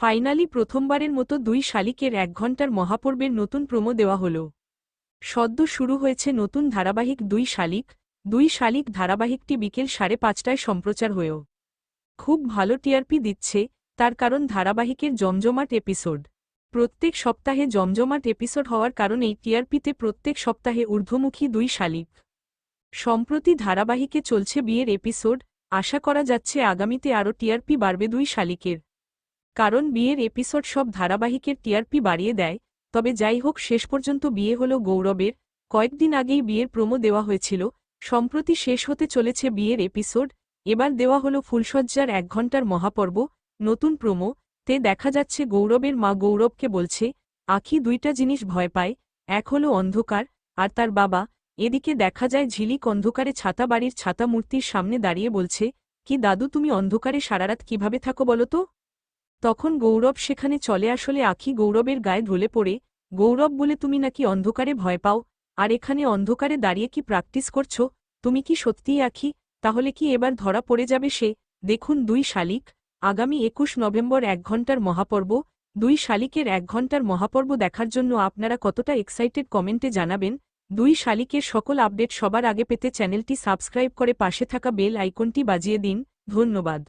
Finally প্রথমবারের মতো দুই শালিকের এক ঘণ্টার মহাপর্বের নতুন প্রোমো দেওয়া হল। সদ্য শুরু হয়েছে নতুন ধারাবাহিক দুই শালিক দুই শালিক ধারাবাহিকটি বিকেল সাড়ে পাঁচটায় সম্প্রচার হয়েও। খুব ভালো টিআরপি দিচ্ছে, তার কারণ ধারাবাহিকের জমজমাট এপিসোড। প্রত্যেক সপ্তাহে জমজমাট এপিসোড হওয়ার কারণেই টিআরপিতে প্রত্যেক সপ্তাহে ঊর্ধ্বমুখী দুই শালিক। সম্প্রতি ধারাবাহিকে চলছে বিয়ের এপিসোড, আশা করা যাচ্ছে আগামীতে আরও টিআরপি বাড়বে দুই শালিকের। কারণ বিয়ের এপিসোড সব ধারাবাহিকের টিআরপি বাড়িয়ে দেয়, তবে যাই হোক শেষ পর্যন্ত বিয়ে হল গৌরবের। কয়েকদিন আগেই বিয়ের প্রোমো দেওয়া হয়েছিল, সম্প্রতি শেষ হতে চলেছে বিয়ের এপিসোড, এবার দেওয়া হল ফুলসজ্জার এক ঘণ্টার মহাপর্ব, নতুন প্রোমো, তে দেখা যাচ্ছে গৌরবের মা গৌরবকে বলছে, আখি দুইটা জিনিস ভয় পায়, এক হল অন্ধকার, আর তার বাবা, এদিকে দেখা যায় ঝিলিক অন্ধকারে ছাতা বাড়ির ছাতা মূর্তির সামনে দাঁড়িয়ে বলছে, কি দাদু তুমি অন্ধকারে সারারাত কীভাবে থাকো বলো তো? তখন গৌরব সেখানে চলে আসলে আখি গৌরবের গায়ে ঢলে পড়ে, গৌরব বলে তুমি নাকি অন্ধকারে ভয় পাও? আর এখানে অন্ধকারে দাঁড়িয়ে কি প্র্যাকটিস করছ? তুমি কি সত্যিই আখি? তাহলে কি এবার ধরা পড়ে যাবে সে? দেখুন দুই শালিক, আগামী একুশ নভেম্বর এক ঘণ্টার মহাপর্ব, দুই শালিকের এক ঘণ্টার মহাপর্ব দেখার জন্য আপনারা কতটা এক্সাইটেড কমেন্টে জানাবেন, দুই শালিকের সকল আপডেট সবার আগে পেতে চ্যানেলটি সাবস্ক্রাইব করে পাশে থাকা বেল আইকনটি বাজিয়ে দিন, ধন্যবাদ।